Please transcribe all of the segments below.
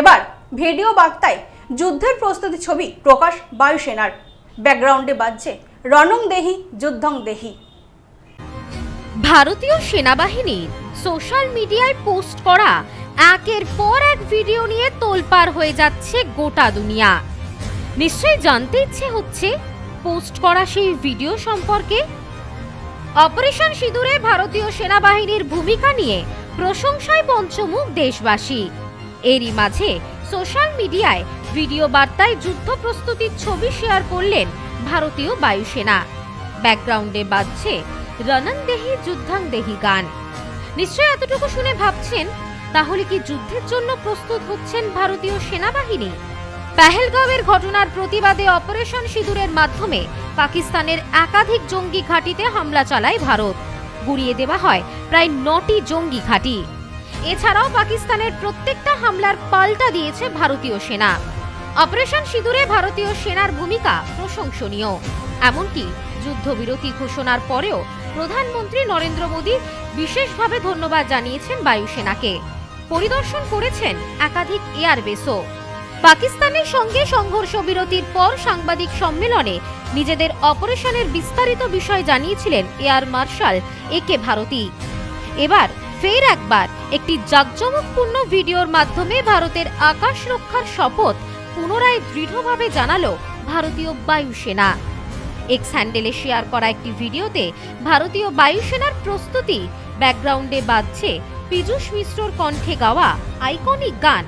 এবার ভিডিও বার্তায় যুদ্ধের প্রস্তুতি ছবি প্রকাশ বায়ুসেনার। ব্যাকগ্রাউন্ডে বাজছে রণং দেহি, যুদ্ধং দেহি। ভারতীয় সেনাবাহিনীর সোশ্যাল মিডিয়ায় পোস্ট করা একের পর এক ভিডিও নিয়ে তোলপাড় হয়ে যাচ্ছে গোটা দুনিয়া। নিশ্চয়ই জানতে ইচ্ছে হচ্ছে পোস্ট করা সেই ভিডিও সম্পর্কে? অপারেশন সিঁদুরে ভারতীয় সেনাবাহিনীর ভূমিকা নিয়ে প্রশংসায় পঞ্চমুখ দেশবাসী। এরই মাঝে সোশ্যাল মিডিয়ায় ভিডিও বার্তায় যুদ্ধ প্রস্তুতির ছবি শেয়ার করলেন ভারতীয় বায়ুসেনা। ব্যাকগ্রাউন্ডে বাজছে রনন দেহি যুদ্ধাং দেহি গান। নিশ্চয় এতটুকু শুনে ভাবছেন, তাহলে কি যুদ্ধের জন্য প্রস্তুত হচ্ছেন ভারতীয় সেনাবাহিনী? পেহেলগাঁওয়ের ঘটনার প্রতিবাদে অপারেশন সিঁদুরের মাধ্যমে পাকিস্তানের একাধিক জঙ্গি ঘাঁটিতে হামলা চালায় ভারত। গুড়িয়ে দেওয়া হয় প্রায় নটি জঙ্গি ঘাঁটি। এছাড়াও পাকিস্তানের প্রত্যেকটা হামলার পাল্টা দিয়েছে ভারতীয় সেনা। অপারেশন সিঁদুরে ভারতীয় সেনার ভূমিকা প্রশংসনীয়। এমনকি যুদ্ধবিরতি ঘোষণার পরেও প্রধানমন্ত্রী নরেন্দ্র মোদী বিশেষভাবে ধন্যবাদ জানিয়েছেন বায়ুসেনাকে পরিদর্শন করেছেন একাধিক এয়ারবেসও। পাকিস্তানের সঙ্গে সংঘর্ষ বিরতির পর সাংবাদিক সম্মেলনে নিজেদের অপারেশনের বিস্তারিত বিষয় জানিয়েছিলেন air marshal A K Bharti. এবার ফের একবার একটি জাঁকজমকপূর্ণ ভিডিওর মাধ্যমে ভারতের আকাশ রক্ষার শপথ পুনরায় দৃঢ়ভাবে জানালো ভারতীয় বায়ুসেনা। এক্স হ্যান্ডেলে শেয়ার করা একটি ভিডিওতে ভারতীয় বায়ুসেনার প্রস্তুতি, ব্যাকগ্রাউন্ডে বাজছে পীযূষ মিশ্রর কণ্ঠে গাওয়া আইকনিক গান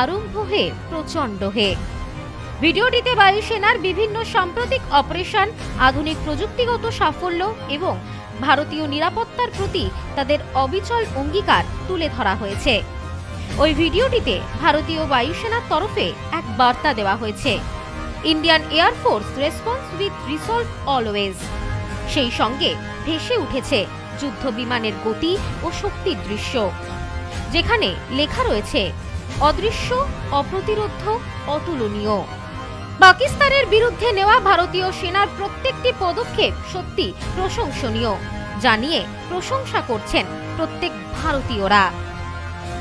আরম্ভ হে প্রচণ্ড হে। ভিডিওটিতে বায়ুসেনার বিভিন্ন সাম্প্রতিক অপারেশন, আধুনিক প্রযুক্তিগত সাফল্য এবং ভারতীয় নিরাপত্তার প্রতি তাদের অবিচল অঙ্গীকার তুলে ধরা হয়েছে। ওই ভিডিওটিতে ভারতীয় বায়ুসেনার তরফে এক বার্তা দেওয়া হয়েছে। Indian air force responds with resolve always. সেই সঙ্গে ভেসে উঠেছে যুদ্ধ বিমানের গতি ও শক্তির দৃশ্য। যেখানে লেখা রয়েছে, অদৃশ্য অপ্রতিরোধ্য অতুলনীয়। পাকিস্তানের বিরুদ্ধে নেওয়া ভারতীয় সেনার প্রত্যেকটি পদক্ষেপ সত্যি প্রশংসনীয়। জানিয়ে প্রশংসা করছেন প্রত্যেক ভারতীয়রা।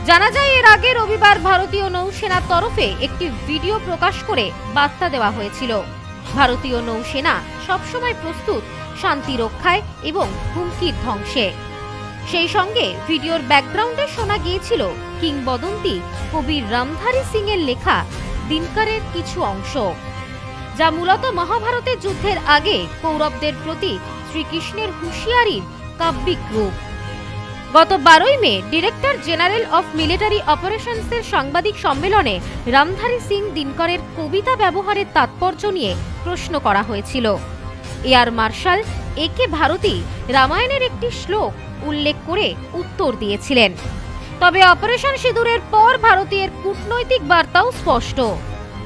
জানা যায়, এর আগে রবিবার ভারতীয় নৌসেনার তরফে একটি ভিডিও প্রকাশ করে বার্তা দেওয়া হয়েছিল। ভারতীয় নৌসেনা সবসময় প্রস্তুত শান্তি রক্ষায় এবং হুমকির ধ্বংসে। সেই সঙ্গে ভিডিওর ব্যাকগ্রাউন্ডে শোনা গিয়েছিল কিংবদন্তি কবি রামধারী সিং এর লেখা দিনকারের কিছু অংশ। যা মূলত মহাভারতের যুদ্ধের আগে কৌরবদের প্রতি শ্রীকৃষ্ণের হুঁশিয়ারির কাব্যিক রূপ। গত বারোই মে, ডিরেক্টর জেনারেল অফ মিলিটারি অপারেশনসের সাংবাদিক সম্মেলনে রামধারী সিং দিনকরের কবিতা ব্যবহারের তাৎপর্য নিয়ে প্রশ্ন করা হয়েছিল। Air marshal A K Bharti রামায়ণের একটি শ্লোক উল্লেখ করে উত্তর দিয়েছিলেন। তবে অপারেশন সিঁদুরের পর ভারতীয় কূটনৈতিক বার্তাও স্পষ্ট।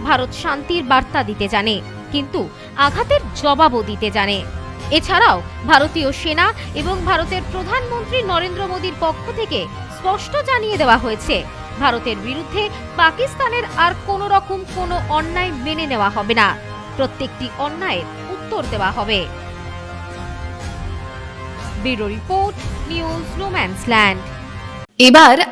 ভারত শান্তির বার্তা দিতে জানে, কিন্তু আঘাতের জবাবও দিতে জানে। এছাড়াও ভারতীয় সেনা এবং ভারতের প্রধানমন্ত্রী নরেন্দ্র মোদীর পক্ষ থেকে স্পষ্ট জানিয়ে দেওয়া হয়েছে, ভারতের বিরুদ্ধে পাকিস্তানের আর কোনো রকম কোনো অন্যায় মেনে নেওয়া হবে না। প্রত্যেকটি অন্যায়ের উত্তর দেওয়া হবে। Bureau report, news, no man's land. এবার